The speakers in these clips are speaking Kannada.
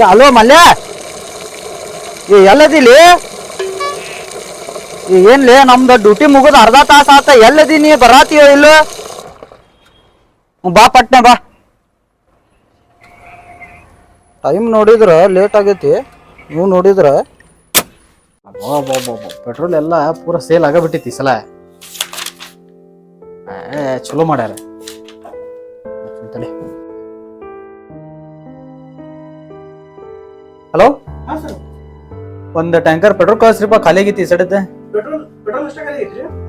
ಏ, ಅಲೋ, ಮಲ್ಯ. ಏ, ಎಲ್ಲದಿಲಿ? ಏನ್ಲೇ, ನಮ್ದು ಡ್ಯೂಟಿ ಮುಗಿದ ಅರ್ಧ ತಾಸ ಆತ. ಎಲ್ಲದೀನಿ ಬರಾತೀಯೋ ಇಲ್ಲ? ಬಾ, ಪಟ್ನೆ ಬಾ. ಟೈಮ್ ನೋಡಿದ್ರ ಲೇಟ್ ಆಗೈತಿ. ನೀವು ನೋಡಿದ್ರ? ಪೆಟ್ರೋಲ್ ಎಲ್ಲ ಪೂರ ಸೇಲ್ ಆಗಬಿಟ್ಟಿತ್ತು ಸಲ. ಚಲೋ ಮಾಡ್ಯಾರ. ಹಲೋ? ಒಂದ್ ಟ್ಯಾಂಕರ್ ಪೆಟ್ರೋಲ್ ಕಳಿಸ್ರಿಪ್ಪ ಖಾಲಿ ಆಗೈತಿ ಸಡತ್ತೆ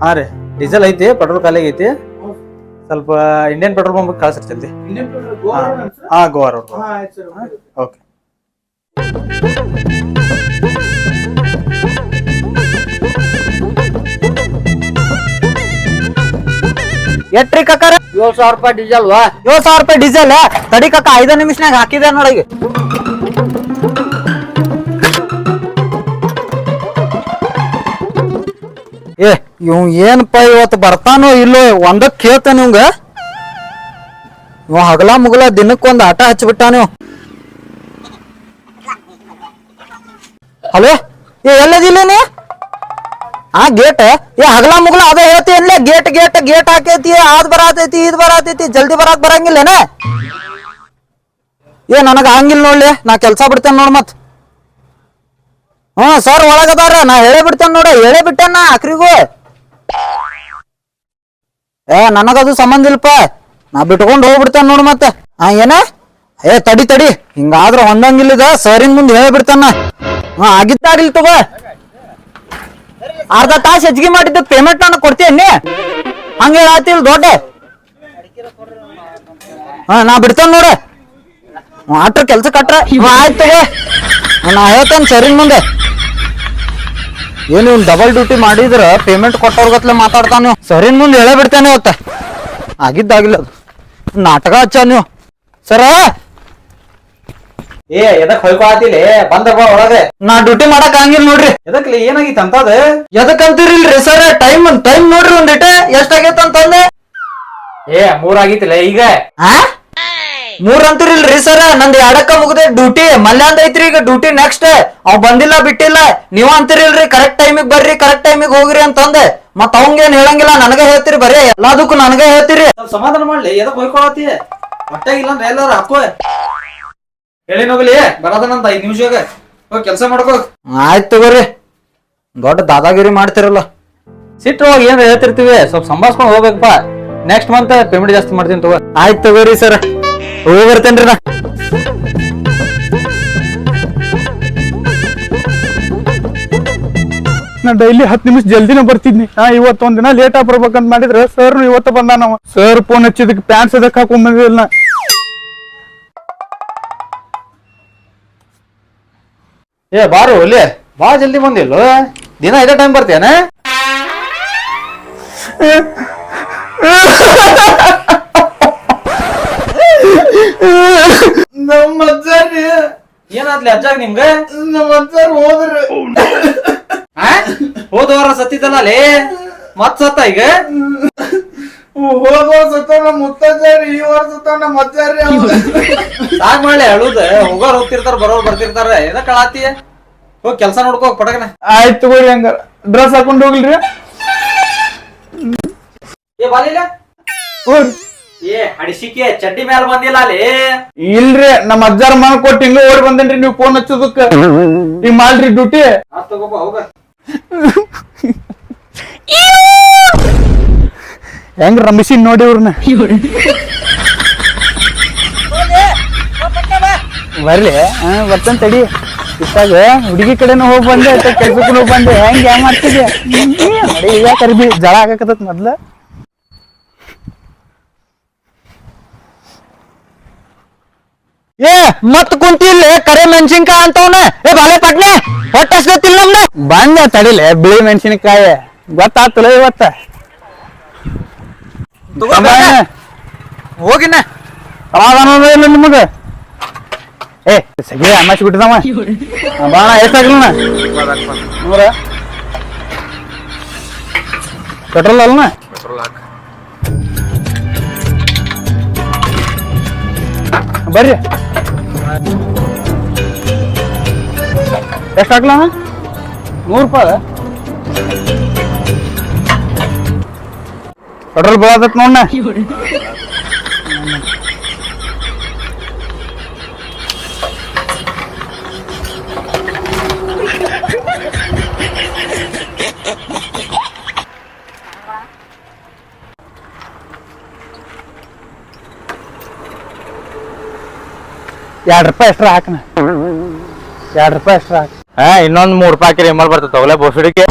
ಹಾಂ ರೀ ಡೀಸೆಲ್ ಐತಿ ಪೆಟ್ರೋಲ್ ಖಾಲಿ ಆಗೈತಿ. ಸ್ವಲ್ಪ ಇಂಡಿಯನ್ ಪೆಟ್ರೋಲ್ ಪಂಪ್ ಕಳ್ಸಿರ್ತೈತಿ ಹಾ. Goa road okay. ಎಟ್ರಿ ಕಕ್ಕಾರ ಏಳು ಸಾವಿರ ರೂಪಾಯಿ ಡೀಸೆಲ್ವಾ? ಏಳು ಏಳ್ ಸಾವಿರ ರೂಪಾಯಿ ಡೀಸೆಲ್ ತಡಿ ಕಕ್ಕ ಐದು ನಿಮಿಷನಾಗ ಹಾಕಿದೆ ನೋಡಿಗೆ ಏ ಇವ್ ಏನಪ್ಪ ಇವತ್ತು ಬರ್ತಾನೋ ಇಲ್ಲೋ ಒಂದಕ್ಕೆ ಕೇಳ್ತಾನೆ ಇವಂಗ ಇವ ಹಗಲ ಮುಗಲ ದಿನಕ್ಕೊಂದು ಆಟ ಹಚ್ಚಿಬಿಟ್ಟಾನ ಹಲೋ, ಏ, ಎಲ್ಲದಿಲ್ಲ ನೀ? ಆ ಗೇಟ್? ಏ, ಹಗಲ ಮುಗಲ ಅದೇ ಹೇಳ್ತಿ ಏನ್ಲೆ? ಗೇಟ್ ಗೇಟ್ ಗೇಟ್ ಹಾಕೈತಿ ಅದ್ ಬರಾತೈತಿ ಇದ್ ಬರಾತೈತಿ, ಜಲ್ದಿ ಬರಾಕ್ ಬರಂಗಿಲ್ಲೇನೆ? ಏ, ನನಗ ಹಂಗಿಲ್ಲ ನೋಡ್ಲಿ, ನಾ ಕೆಲ್ಸ ಬಿಡ್ತೇನೆ ನೋಡ್ ಮತ್. ಹ್ಞೂ, ಸರ್ ಒಳಗದಾರ ನಾ ಹೇಳೇ ಬಿಡ್ತೇನೆ ನೋಡ, ಹೇಳೇ ಬಿಟ್ಟೇನ ಆಕ್ರಿಗೂ ಏ, ನನಗದು ಸಂಬಂಧ ಇಲ್ಪ ನಾ ಬಿಟ್ಕೊಂಡು ಹೋಗ್ಬಿಡ್ತೇನೆ ನೋಡು ಮತ್ತೆ. ಹಾ ಏನ? ಏ, ತಡಿ ತಡಿ. ಹಿಂಗಾದ್ರೆ ಹೊಂದಂಗಿಲ್ಲದ ಸರಿನ್ ಮುಂದೆ ಹೇಳಿ ಬಿಡ್ತಾನ ಹಾ ಆಗಿತ್ತಾಡಿಲ್ ತಗೋ. ಅರ್ಧ ತಾಸು ಹೆಚ್ಚಿಗೆ ಮಾಡಿದ್ದ ಪೇಮೆಂಟ್ ನಾನು ಕೊಡ್ತೀನಿ ಹಂಗ ಹೇಳತ್ತಿಲ್ ದೊಡ್ಡ. ಹಾ ನಾ ಬಿಡ್ತೇನೆ ನೋಡ. ಆಟ್ರ ಕೆಲ್ಸ ಕಟ್ರ. ಆಯ್ತು ನಾ ಹೇಳ್ತೇನೆ ಸರಿನ್ ಮುಂದೆ. ಏನು ಡಬಲ್ ಡ್ಯೂಟಿ ಮಾಡಿದ್ರ ಪೇಮೆಂಟ್ ಕೊಟ್ಟವ್ರಗತ್ಲೆ ಮಾತಾಡ್ತಾನ ನೀವು ಸರಿನ್ ಮುಂದೆ ಹೇಳೇ ಬಿಡ್ತೇನೆ ಅವತ್ತ ಆಗಿದ್ದಾಗಿಲ್ಲ ಅದು. ನಾಟಕ ಹಚ್ಚ ನೀವು ಸರ! ಏ ಎದಕ್ ಹೊಯ್ಕೊಳತಿಲಿ ಬಂದ ಬಾ ಒಳಗೆ. ನಾ ಡ್ಯೂಟಿ ಮಾಡಕ್ ಹಂಗಿಲ್ಲ ನೋಡ್ರಿ. ಎದಕ್ಲಿ? ಏನಾಗಿತ್ತು ಅಂತದ? ಎದಕ್ಕಂತೀರಿಲ್ರಿ ಸರ್? ಟೈಮ್ ಟೈಮ್ ನೋಡ್ರಿ ಒಂದಿಟ. ಎಷ್ಟಾಗೈತೆ ಅಂತಂದೆ? ಏ ಮೂರ್ ಆಗಿತ್ತಿಲ್ಲ ಈಗ? ಆ? ಮೂರ್ ಅಂತೀರಿಲ್ರಿ ಸರ್ ನಂದ್ ಎರಡಕ್ಕ ಮುಗ್ದೆ ಡ್ಯೂಟಿ ಮಲ್ಯಾಂದ ಐತ್ರಿ ಈಗ ಡ್ಯೂಟಿ ನೆಕ್ಸ್ಟ್ ಅವ್ ಬಂದಿಲ್ಲ ಬಿಟ್ಟಿಲ್ಲ. ನೀವ್ ಅಂತೀರಿಲ್ರಿ ಕರೆಕ್ಟ್ ಟೈಮಿಗ್ ಬರ್ರಿ ಕರೆಕ್ಟ್ ಟೈಮಿಗ್ ಹೋಗ್ರಿ ಅಂತಂದೆ. ಮತ್ ಅವಂಗೇನ್ ಹೇಳಂಗಿಲ್ಲ ನನಗ ಹೇಳ್ತೀರಿ ಬರೀ. ಎಲ್ಲದಕ್ಕೂ ನನಗ ಹೇಳ್ತೀರಿ. ಸ್ವಲ್ಪ ಸಮಾಧಾನ ಮಾಡ್ಲಿ ಎದಕ್ ಹೊಟ್ಟೆ ಇಲ್ಲ ಅಂದ್ರೆ ಎಲ್ಲಾರು ಹಾಕೋ ಹೇಳಿ ಹೋಗ್ಲಿ ಬರೋದನಂತ ಐದ್ ನಿಮಿಷಾಗ ಹೋಗಿ ಕೆಲಸ ಮಾಡ್ಕೋ. ಆಯ್ತು ತಗೋರಿ. ದೊಡ್ಡ ದಾದಾಗಿರಿ ಮಾಡ್ತಿರಲ್ಲ. ಹೋಗಿ ಏನ್ ಹೇಳ್ತಿರ್ತೀವಿ ಸ್ವಲ್ಪ ಸಂಭಾಸ್ಕೊಂಡ್ ಹೋಗ್ಬೇಕಪ್ಪ. ನೆಕ್ಸ್ಟ್ ಮಂತ್ ಪೇಮೆಂಟ್ ಜಾಸ್ತಿ ಮಾಡ್ತೀನಿ ತಗೋ. ಆಯ್ತು ತಗೋರಿ ಸರ್ ಹೋಗಿ ಬರ್ತೇನ್ರಿ ನಾ. ನಾ ಡೈಲಿ ಹತ್ತು ನಿಮಿಷ ಜಲ್ದಿನೇ ಬರ್ತಿದ್ನಿ. ನಾ ಇವತ್ತು ದಿನ ಲೇಟ್ ಆಗಿ ಬರ್ಬೇಕಂತ ಮಾಡಿದ್ರೆ ಸರ್ ಇವತ್ತು ನಾವು. ಸರ್ ಫೋನ್ ಹಚ್ಚಿದಕ್ಕೆ ಪ್ಯಾಂಟ್ಸ್ ಅದಕ್ಕೆ ಹಾಕೊಂಡ್ ಬಂದಿಲ್ಲ ನಾ. ಏ ಬಾರು ಒಲ್ಲಿ. ಬಾ ಜಲ್ದಿ ಬಂದಿಲ್ಲ ದಿನ ಇದೇ ಟೈಮ್ ಬರ್ತೀಯನ? ನಮ್ಮ ಅಜ್ಜಾರಿ ಏನಾದ್ಲಿ ಅಜ್ಜಾಗ ನಿಮ್ಗೆ? ನಮ್ಮ ಅಜ್ಜಾರ್ ಹೋದ್ರ. ಹೋದವಾರ ಹೋದ ವಾರ ಸತ್ತಿದ್ದಲ್ಲ ಲೇ ಮತ್ ಸತ್ತ ಈಗ? ಹೋದ ಸತ್ತ ನಮ್ಮ ಮುತ್ತಜ್ಜಾರಿ ಈ ವಾರ ಸತ್ತ ನಮ್ಮ ಅಜ್ಜಾರಿ ಸಾಕ್ ಮಾಡ್ಲಿ ಅಳುದ. ಹೋಗೋರ್ ಹೋಗ್ತಿರ್ತಾರ ಬರೋರ್ ಬರ್ತಿರ್ತಾರ. ಏನ ಕಳಾತಿಯ ಹೋಗ್ ಕೆಲ್ಸ ನೋಡ್ಕೋ ಪಟಕನ ಆಯ್ತು ತಗೋರಿ ಹಂಗಾರ. ಡ್ರೆಸ್ ಹಾಕೊಂಡು ಹೋಗ್ಲ್ರಿ ಏ ಬಾಲಿಲ್ಲ ಹೋಗ್ರಿ ಏ ಹಡಿಸಿಕೆ ಚಡ್ಡಿ ಮೇಲೆ ಬಂದಿಲ್ಲ ಅಲ್ಲಿ. ಇಲ್ರಿ ನಮ್ಮ ಅಜ್ಜಾರ ಮನ ಕೊಟ್ಟು ಹಿಂಗ ಓಡಿ ಬಂದೇನ್ರಿ ನೀವು ಫೋನ್ ಹಚ್ಚೋದಕ್ಕ. ಈಗ ಮಾಡ್ರಿ ಡ್ಯೂಟಿ ರಮಿಸಿ ಹೋಗ. ಹೆಂಗ್ ರಮಿಸಿನ್ ನೋಡಿ ಇವ್ರನ್ನ ಬರ್ಲಿ ಹಾ ಬರ್ತೇನೆ ತಡಿ. ಇತ್ತಾಗ ಹುಡುಗಿ ಕಡೆನೂ ಹೋಗಿ ಬಂದೆ ಕೆಲ್ಸಕ್ಕೂ ಹೋಗಿ ಬಂದೆ. ಹೆಂಗ್ ಮಾಡ್ತಿದ್ದೆ ನೋಡಿ ಈಗ ಕರಿಬಿ ಜಳ ಆಗಾಕತ್ತ ಮೊದ್ಲ. ಏ ಮತ್ ಕುಂತಿಲ್ಲ ಕರೆ ಮೆಣಸಿನ್ಕಾಯಿ ಅಂತವನ. ಏ ಬಾಲೆ ಪಟ್ನೆ ಹೊಟ್ಟೆ ಹಸ್ದತ್ತಿಲ್ಲ ನಮ್ನ? ಬಂದ ತಡಿಲೆ ಬಿಳಿ ಮೆಣಸಿನಕಾಯಿ. ಗೊತ್ತಾತಲ್ಲ ಇವತ್ತ. ಹೋಗಿನ. ಇಲ್ಲ ನಿಮಗ? ಏ ಸಗಿ ಅಮ್ಮಾಚಿ ಬಿಟ್ಟಿದವ. ಬಾಣ ಎಷ್ಟಾಗ್ಲಣ್ಣ ನೂರ. ಪೆಟ್ರೋಲ್ ಅಲ್ಲಣ್ಣ ಬರ್ರಿ. ಎಷ್ಟು ಹಾಕ್ಲಣ್ಣ ನೂರು ರೂಪಾಯಿ ಪೆಟ್ರೋಲ್ ಬೋಳತ್ತ ನೋಡಣ್ಣ ಎರಡು ರೂಪಾಯಿ ಎಷ್ಟ್ರ ಹಾಕನ? ಎರಡು ರೂಪಾಯಿ ಎಕ್ಸ್ಟ್ರಾ ಹಾಕ ಹಾ, ಇನ್ನೊಂದು ಮೂರು ರೂಪಾಯಿ ಹಾಕಿರಿ ಎಮ್ಮಲ್ ಬರ್ತದೆ ತಗೊಲೆ ಬೋಸುಡಿಕೆ.